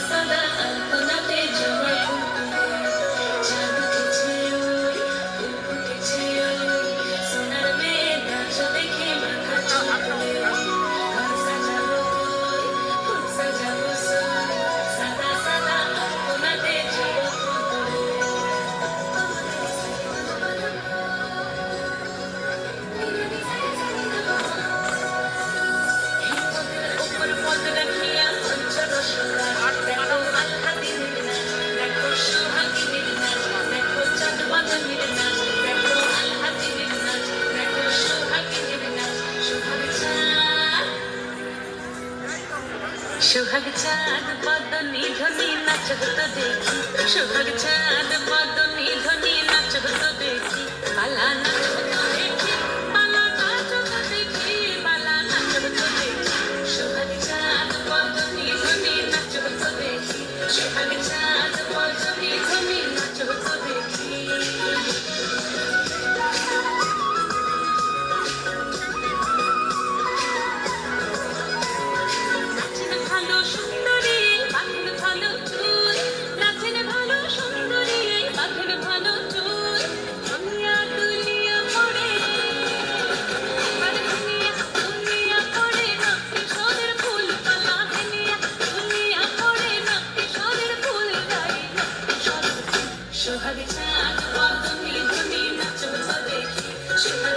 sun. Suhag চাঁদ পদ নিধনি নাচক তো দেখি। সুহাগ চাঁদ পদ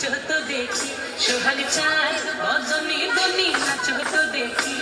নাচো তো দেখি সোহালি চাঁদ বজনি বনি নাচো তো দেখি।